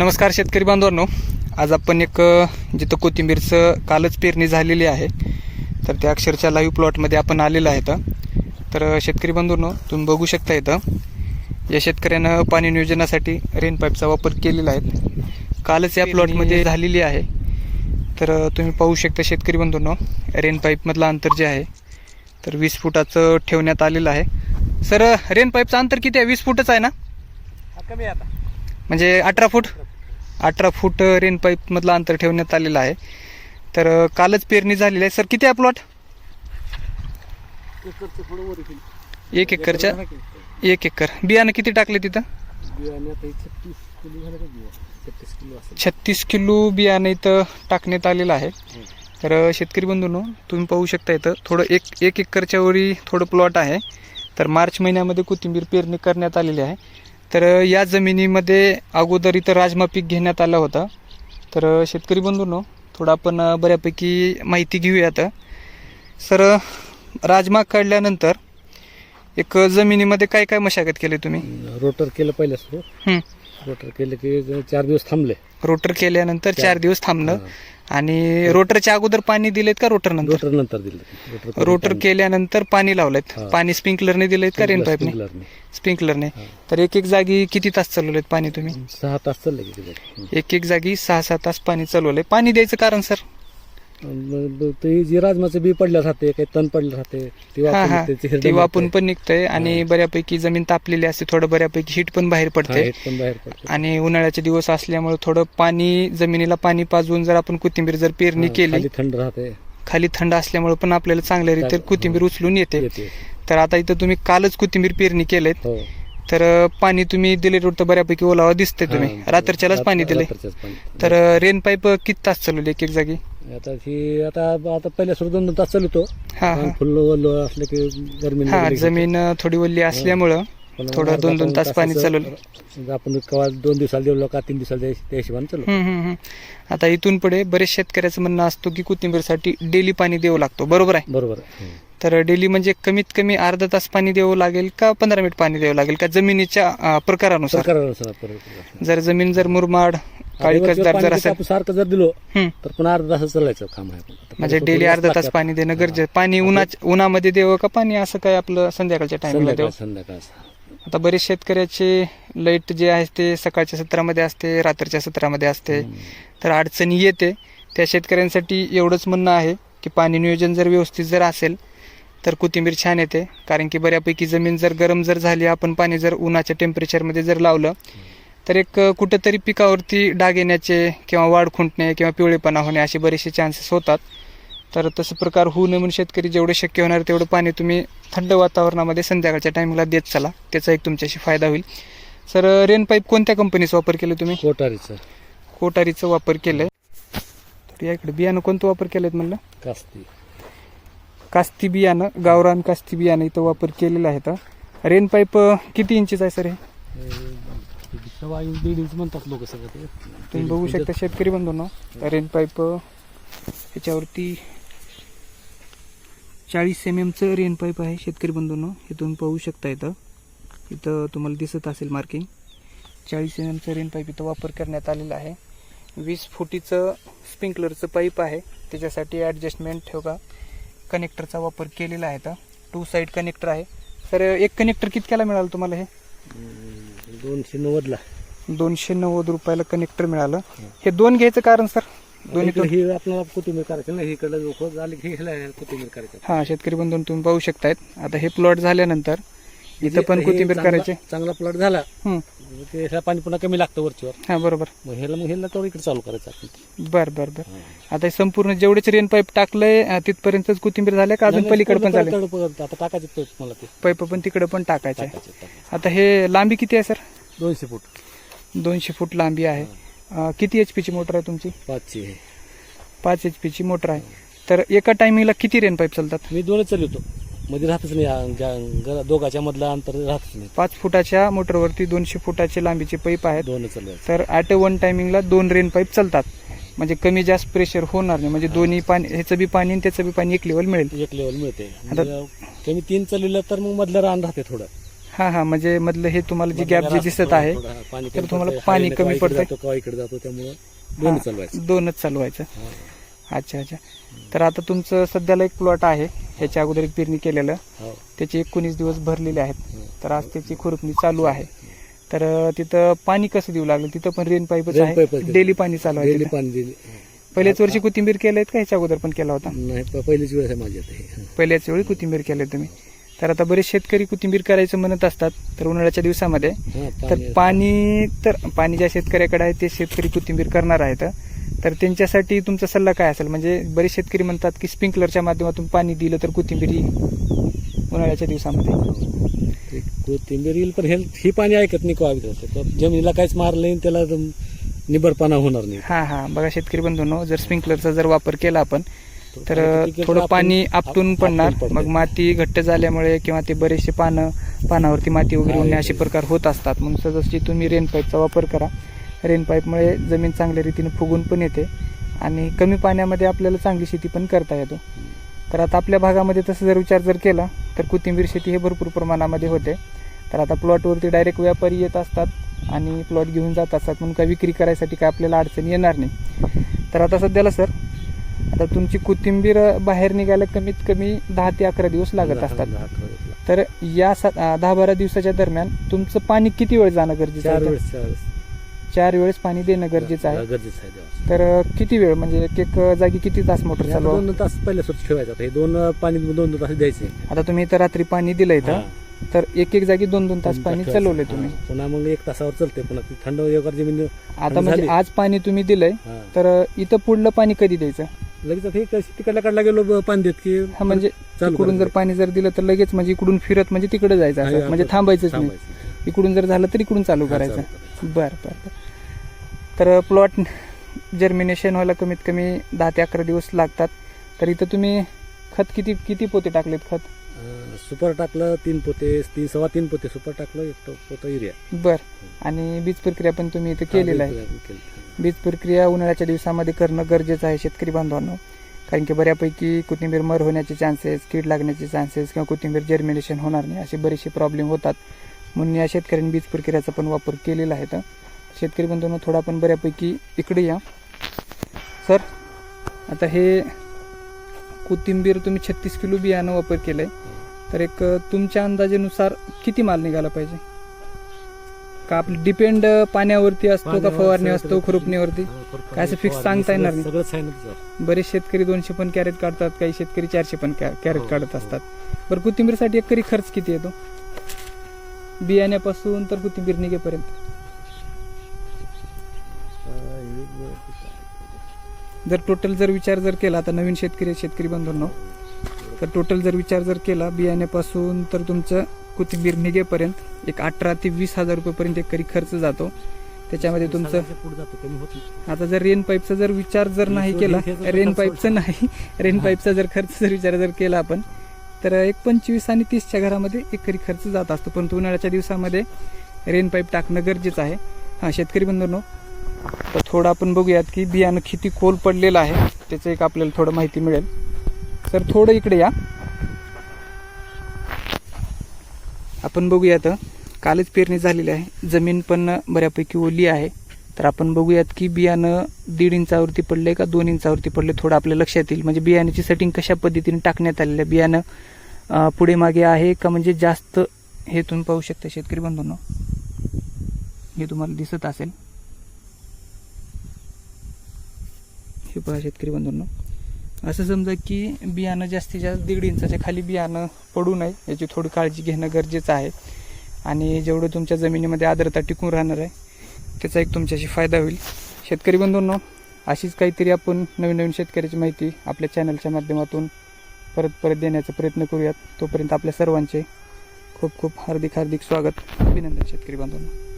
नमस्कार शेतकरी बांधवांनो. आज आपण एक जिथं कोथिंबीरचं कालच पेरणी झालेली आहे तर त्या अक्षरच्या लाईव्ह प्लॉटमध्ये आपण आलेलो आहे. तर शेतकरी बांधवांनो तुम्ही बघू शकता इथं या शेतकऱ्यानं पाणी नियोजनासाठी रेन पाईपचा वापर केलेला आहे. कालच या प्लॉटमध्ये झालेली आहे. तर तुम्ही पाहू शकता शेतकरी बंधूंनो रेन पाईपमधलं अंतर जे आहे तर वीस फुटाचं ठेवण्यात आलेलं आहे. सर रेन पाईपचं अंतर किती आहे? वीस फुटच आहे ना? कमी आता. म्हणजे अठरा फूट? अठरा फूट रेन पाईपमधलं अंतर ठेवण्यात आलेलं आहे. तर कालच पेरणी झालेली आहे. सर किती आहे प्लॉट एक एकरच्या? एक एकर. बियाणं किती टाकले तिथं? छत्तीस किलो बियाणं? इथं टाकण्यात आलेलं आहे. तर शेतकरी बंधूंनो तुम्ही पाहू शकता इथं थोडं एक एक एकरच्या वरी थोडं प्लॉट आहे. तर मार्च महिन्यामध्ये कोथिंबीर पेरणी करण्यात आलेली आहे. तर या जमिनीमध्ये अगोदर इथं राजमा पीक घेण्यात आला होता. तर शेतकरी बंधूंनो थोडं आपण बऱ्यापैकी माहिती घेऊयात सर राजमा काढल्यानंतर एक जमिनीमध्ये काय काय मशागत केली तुम्ही? रोटर केलं पहिलं सुरू. रोटर केलं की चार दिवस थांबले. रोटर केल्यानंतर चार दिवस थांबणं. हां. आणि रोटरच्या अगोदर पाणी दिलेत का रोटर नंतर? रोटर नंतर दिलं रोटर केल्यानंतर पाणी लावलेत. हा. पाणी स्प्रिंकलरने दिलेत का रेन पाईपने? स्प्रिंकलरने. तर एक एक जागी किती तास चालवलेत पाणी तुम्ही? सहा तास चालले की एक एक जागी सहा सहा तास पाणी चालवलंय. पाणी द्यायचं कारण सर? ते जे राजमाचं बी पडलं राहते काही तण पडलं राहते ते हा वापरून हा ते- ते हिरडं ते वापून. पण निघतंय आणि बऱ्यापैकी जमीन तापलेली असते थोडं बऱ्यापैकी हीट पण बाहेर हा, पडते. पण बाहेर पडते. आणि उन्हाळ्याचे दिवस असल्यामुळे थोडं पाणी जमिनीला पाणी पाजवून जर आपण कोथिंबीर जर पेरणी हा, केली खाली थंड राहते. खाली थंड असल्यामुळे पण आपल्याला चांगल्या रीती कोथिंबीर उचलून येते. येते. तर आता इथं तुम्ही कालच कोथिंबीर पेरणी केलेत. हो. तर पाणी तुम्ही दिले तर बऱ्यापैकी ओलावा दिसते तुम्ही. हा, रात्रीच्यालाच पाणी दिले रात्रीच्याच पाणी. तर रेन पाईप किती तास चालवले एक एक जागी? आता ही आता आता पहिल्या सुरू दोन दोन तास चालवतो. हा हा. फुल ओलं असलं की गरमी हा जमीन अ, थोडी ओली असल्यामुळं थोडं दोन दोन तास पाणी चालवलं आपण दोन दिवसाला दिलो का तीन दिवसाला द्यायचं त्या हिशोबाने चालू. हम्म, हम्म, हम्म. आता इथून पुढे बरेच शेतकऱ्याचं म्हणणं असतो की कोथिंबीरसाठी डेली पाणी द्यावं लागतो. बरोबर आहे? बरोबर आहे. तर डेली म्हणजे कमीत कमी अर्धा तास पाणी द्यावं लागेल का पंधरा मिनिट पाणी द्यावं लागेल? का जमिनीच्या अ, प्रकारानुसार? सरकारानुसार. जर जमीन जर मुरमाड काळी कसदार पाणी जर असेल आपण सारखं जर दिलो हम्म. तर पुन्हा अर्धा तास चालायचं काम आहे आता म्हणजे डेली अर्धा तास. पाणी देणं गरजेचं पाणी उन्हाच उन्हामध्ये द्यावं का पाणी? असं काय आपलं संध्याकाळच्या टाइमला द्यावं संध्याकाळ संध्याकाळ आता बरेच शेतकऱ्याचे लाइट जे आहे ते सकाळच्या सत्रामध्ये असते रात्रीच्या सत्रामध्ये असते. तर अडचणी येते. त्या शेतकऱ्यांसाठी एवढंच म्हणणं आहे की पाणी नियोजन जर व्यवस्थित जर असेल तर कोथिंबीर छान येते. कारण की बऱ्यापैकी जमीन जर गरम जर झाली आपण पाणी जर उन्हाच्या टेम्परेचरमध्ये जर लावलं तर एक कुठंतरी पिकावरती डाग येण्याचे किंवा वाढ खुंटणे किंवा पिवळेपणा होणे असे बरेचसे चान्सेस होतात. तर तसं प्रकार होऊ नये म्हणून शेतकरी जेवढं शक्य होणार तेवढं पाणी तुम्ही थंड वातावरणामध्ये संध्याकाळच्या टायमिंगला देत चला. त्याचा एक तुमच्याशी फायदा होईल. सर रेन पाईप कोणत्या कंपनीचा वापर केला तुम्ही? कोटारीचं कोटारीचा वापर केलाय. तर या इकडे बियाणं कोणतं वापर केलंय म्हणलं? कास्ती. कास्ती बियाणं गावरान कास्ती बियाणं इथं वापर केलेलं आहे तर रेन पाईप किती इंचीचा आहे सर हे? सव्वा इंच दीड इंच म्हणतात लोक सगळं ते. तुम्ही बघू शकता शेतकरी बंधूंनो रेन पाईप ह्याच्यावरती चाळीस एम एमचं रेन पाईप आहे शेतकरी बंधूंनो. हे तुम्ही पाहू शकता इथं. इथं तुम्हाला दिसत असेल मार्किंग चाळीस एम एमचं रेन पाईप इथं वापर करण्यात आलेला आहे. वीस फुटीचं स्प्रिंकलरचं पाईप आहे. त्याच्यासाठी ॲडजस्टमेंट ठेवा कनेक्टरचा वापर केलेला आहे तर टू साईड कनेक्टर आहे. सर एक कनेक्टर कितक्याला मिळालं तुम्हाला हे? दोनशे नव्वदला. दोनशे नव्वद रुपयाला कनेक्टर मिळालं. हे. दोन घ्यायचं कारण सर दोन्ही ही आपल्याला कोथिंबीर करायचं ना इकडे लोक झाले की ह्याला कोथिंबीर करायचं हा शेतकरी बंधून तुम्ही पाहू शकतायत. आता हे प्लॉट झाल्यानंतर इथं पण कोथिंबीर करायचे चांगला प्लॉट झाला. ते ह्याला पाणी पुन्हा कमी लागतं वरचीवर. हा बरोबर. मग ह्याला मग ह्याला तेवढं इकडे चालू करायचं आपण. बर बर बर. आता हे संपूर्ण जेवढेच रेन पाईप टाकलंय अं, तिथपर्यंतच कोथिंबीर झाल्या का अजून पलीकडे पण झाले? आता टाकायचं तेच मला ते. पाईप पण तिकडे पण टाकायचे. टाकायचं टाकायचं. आता हे लांबी किती आहे सर? दोनशे फूट. दोनशे फूट लांबी आहे. अं, किती एच पीची मोटर आहे तुमची? पाचशे आहे. पाच एच पीची मोटर आहे. तर एका टायमिंगला किती रेन पाईप चालतात? मी दोनच चालवतो. मध्ये राहतच नाही आ- ज्या- घरा- दोघाच्या मधलं अंतर राहतच नाही. पाच फुटाच्या मोटरवरती दोनशे फुटाचे लांबीचे पाईप आहेत. दोनच चालवायचं तर ॲट अ वन टायमिंगला दोन रेन पाईप चालतात. म्हणजे कमी जास्त प्रेशर होणार नाही. म्हणजे दोन्ही पाणी ह्याचं बी पाणी आणि त्याचं बी पाणी एक लेवल मिळेल. एक लेवल मिळते. म्हणजे कमी तीन चालवलं तर मग मधलं रान राहते थोडं. हा हा म्हणजे मधलं हे तुम्हाला जे गॅप जे दिसत आहे तर तुम्हाला. पाणी कमी इकडे जातो त्यामुळं हा, चालवायचं दोनच चालवायचं. अच्छा अच्छा तर आता तुमचं सध्याला एक प्लॉट आहे ह्याच्या अगोदर एक पेरणी केलेलं हो. त्याचे एकोणीस दिवस भरलेले आहेत हं. तर आज त्याची खुरपणी चालू आहे तर तिथं पाणी कसं देऊ लागलं तिथं पण रेन पाईपच Rain pipe आहे. डेली पाणी चालू आहे डेली तिथं. पाणी दिली पहिल्याच वर्षी कोथिंबीर केलंय का ह्याच्या अगोदर पण केला होता नाही प- पहिलीच वेळ आहे माझी आता हे. पहिल्याच वेळी कोथिंबीर केलंय तुम्ही तर आता बरेच शेतकरी कोथिंबीर करायचं म्हणत असतात तर उन्हाळ्याच्या दिवसामध्ये. तर पाणी- तर पाणी ज्या शेतकऱ्याकडे आहे ते शेतकरी कोथिंबीर करणार आहेत. तर त्यांच्यासाठी तुमचा सल्ला काय असेल? म्हणजे बरेच शेतकरी म्हणतात की स्प्रिंकलरच्या माध्यमातून पाणी दिलं तर कोथिंबीर उन्हाळ्याच्या दिवसामध्ये. कोथिंबीर येईल पण हे ही पाणी ऐकत नाही कोवा तर. जमिनीला काहीच मारलं नाही त्याला निबरपणा होणार नाही. हा हा. बघा शेतकरी बंधूंनो जर स्प्रिंकलरचा जर वापर केला आपण तर किती थोडं पाणी आपटून आप- पडणार. मग. माती घट्ट झाल्यामुळे किंवा ते बरेचसे पानं पानावरती माती वगैरे होणे. असे प्रकार होत असतात. मग सहजची तुम्ही रेन पाईपचा वापर करा. रेन पाईपमुळे जमीन चांगल्या रीतीने फुगून पण येते आणि कमी पाण्यामध्ये आपल्याला चांगली शेती पण करता येतो. तर आता आपल्या भागामध्ये तसं जर विचार जर केला तर कोथिंबीर शेती हे भरपूर प्रमाणामध्ये होते. तर आता प्लॉटवरती डायरेक्ट व्यापारी येत असतात आणि प्लॉट घेऊन जात असतात. म्हणून काय विक्री करायसाठी काय आपल्याला अडचण येणार नाही. तर आता सध्याला सर आता तुमची कोथिंबीर बाहेर निघायला कमीत कमी दहा ते अकरा दिवस लागत असतात. तर या दहा बारा दिवसाच्या दरम्यान तुमचं पाणी किती वेळ जाणं गरजेचं चार आहे वेळेस चार वेळेस पाणी देणं गरजेचं आहे गरजेचं आहे. तर किती वेळ म्हणजे एक एक जागी किती तास मोटर चालू दोन तास स्वच्छ ठेवायचं हे दोन पाणी दोन दोन तास द्यायचे आता तुम्ही इथं रात्री पाणी दिलं इथं. तर एक एक जागी दोन दोन तास पाणी. चालवले. तुम्ही पुन्हा मग एक तासावर चालते पुन्हा थंड जमीन आता म्हणजे. आज पाणी तुम्ही दिलंय. तर इथं पुढलं पाणी कधी द्यायचं लगेच हे तिकडल्या काढला गेलो पाणी देत की हा म्हणजे चालू इकडून जर करायचं. पाणी जर दिलं तर लगेच म्हणजे इकडून फिरत म्हणजे तिकडे जायचं असं म्हणजे थांबायचंच नाही थांबायचं. इकडून जर झालं तर इकडून चालू हा, करायचं चालू करायचं. बर बर बर तर प्लॉट जर्मिनेशन व्हायला कमीत कमी दहा ते अकरा दिवस लागतात तर इथं तुम्ही खत किती किती पोते टाकलेत खत सुपर टाकलं तीन पोते तीन सव्वा तीन पोते सुपर टाकलं एक तो- पोतं युरिया. बर. आणि बीज प्रक्रिया पण तुम्ही इथं केलेलं आहे. केलं. बीज प्रक्रिया उन्हाळ्याच्या दिवसामध्ये करणं गरजेचं आहे शेतकरी बांधवांनो. कारण की बऱ्यापैकी कोथिंबीर मर होण्याचे चान्सेस कीड लागण्याचे चान्सेस किंवा कोथिंबीर जर्मिनेशन होणार नाही असे बरेचसे प्रॉब्लेम होतात. म्हणून या शेतकऱ्यांनी बीज प्रक्रियाचा पण वापर केलेला आहे. तर शेतकरी बांधवांनो थोडा आपण बऱ्यापैकी इकडे या. सर आता हे कोथिंबीर तुम्ही छत्तीस किलो बियाणं वापर केलंय. तर एक तुमच्या अंदाजेनुसार किती माल निघाला पाहिजे? का आपलं डिपेंड पाण्यावरती असतो का फवारणी असतो खुरपणीवरती? खुरपणी, काय असं फवारणी, सांगता येणार नाही. बरेच शेतकरी दोनशे पण कॅरेट काढतात काही शेतकरी चारशे पण कॅरेट हो, काढत हो. असतात. बरं कोथिंबीरसाठी एकरी खर्च किती येतो? बियाण्यापासून तर कोथिंबीर निघेपर्यंत. जर टोटल जर विचार जर केला आता नवीन शेतकरी शेतकरी बंधूंनो. तर टोटल जर विचार जर केला बियाण्यापासून तर तुमचं कोथिंबीर निघेपर्यंत एक अठरा ते वीस हजार रुपयेपर्यंत एकरी खर्च जातो. त्याच्यामध्ये तुमचं. आता जर रेन पाईपचा जर विचार जर नाही केला रेन पाईपचा नाही रेन पाईपचा जर खर्च जर विचार जर केला आपण तर एक पंचवीस आणि तीसच्या घरामध्ये एकरी खर्च जात असतो. परंतु उन्हाळ्याच्या दिवसामध्ये रेन पाईप टाकणं गरजेचं आहे. हां शेतकरी बंधूंनो तर थोडं आपण बघूयात की बियाणं किती खोल पडलेलं आहे. त्याचं एक आपल्याला थोडं माहिती मिळेल. तर थोडं इकडे या. आपण बघूयात कालच पेरणी झालेली आहे. जमीन पण बऱ्यापैकी ओली आहे. तर आपण बघूयात की बियाणं दीड इंचावरती पडले का दोन इंचावरती पडले थोडं आपल्या लक्षात येईल. म्हणजे बियाण्याची सेटिंग कशा पद्धतीने टाकण्यात आलेलं आहे? बियाणं पुढे मागे आहे का? म्हणजे जास्त हे तुम्ही पाहू शकता शेतकरी बंधूंनो. हे तुम्हाला दिसत असेल. हे पहा शेतकरी बंधूंनो. असं समजा की बियाणं जास्तीत जास्त दीड इंचाच्या खाली बियाणं पडू नये याची थोडी काळजी घेणं गरजेचं आहे. आणि जेवढं तुमच्या जमिनीमध्ये आर्द्रता टिकून राहणार आहे त्याचा एक तुमच्याशी फायदा होईल. शेतकरी बंधूंनो अशीच काहीतरी आपण नवीन नवीन शेतकऱ्याची माहिती आपल्या चॅनलच्या माध्यमातून परत परत देण्याचा प्रयत्न करूयात. तोपर्यंत आपल्या सर्वांचे खूप खूप हार्दिक हार्दिक स्वागत. अभिनंदन शेतकरी बांधवांना